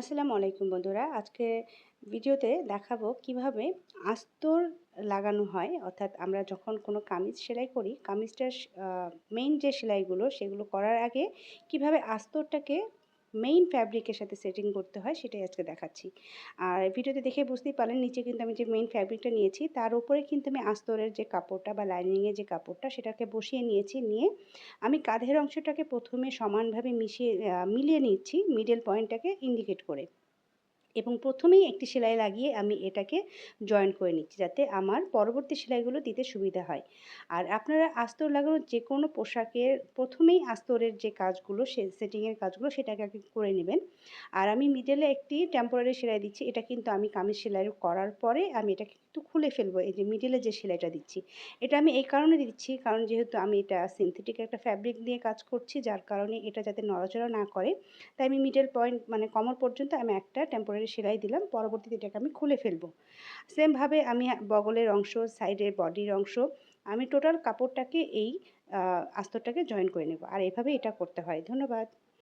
আসসালামু আলাইকুম বন্ধুরা। আজকে ভিডিওতে দেখাবো কীভাবে আস্তর লাগানো হয়। অর্থাৎ আমরা যখন কোনো কামিজ সেলাই করি, কামিজটার মেইন যে সেলাইগুলো, সেগুলো করার আগে কীভাবে আস্তরটাকে মেইন ফ্যাব্রিকের সাথে সেটিং করতে হয়, সেটাই আজকে দেখাচ্ছি। আর ভিডিওতে দেখে বুঝতেই পারলেন, নিচে কিন্তু আমি যে মেইন ফ্যাব্রিকটা নিয়েছি, তার উপরে কিন্তু আমি আস্তরের যে কাপড়টা বা লাইনিংয়ের যে কাপড়টা, সেটাকে বসিয়ে নিয়েছি, নিয়ে আমি কাঁধের অংশটাকে প্রথমে সমানভাবে মিশিয়ে মিলিয়ে নিচ্ছি মিডল পয়েন্টটাকে ইন্ডিকেট করে। এবং প্রথমেই একটি সেলাই লাগিয়ে আমি এটাকে জয়েন করে নিচ্ছি যাতে আমার পরবর্তী সেলাইগুলো দিতে সুবিধা হয়। আর আপনারা আস্তর লাগানোর যে কোনো পোশাকের প্রথমেই আস্তরের যে কাজগুলো, সে সেটিংয়ের কাজগুলো সেটাকে আগে করে নেবেন। আর আমি মিডলে একটি টেম্পোরারি সেলাই দিচ্ছি, এটা কিন্তু আমি কামিজ সেলাই করার পরে আমি এটাকে একটু খুলে ফেলব, এই যে মিডলে যে সেলাইটা দিচ্ছি। এটা আমি এই কারণে দিচ্ছি, কারণ যেহেতু আমি এটা সিনথেটিক একটা ফ্যাব্রিক দিয়ে কাজ করছি, যার কারণে এটা যাতে নড়াচড়া না করে। তাই আমি মিডল পয়েন্ট মানে কমর পর্যন্ত আমি একটা টেম্পোরারি সেলাই দিলাম, পরবর্তীতে এটাকে আমি খুলে ফেলব। সেমভাবে আমি বগলের অংশ সাইডের বডির অংশ, আমি টোটাল কাপড়টাকে এই আস্তরটাকে জয়েন করে নেব। আর এভাবে এটা করতে হয়। ধন্যবাদ।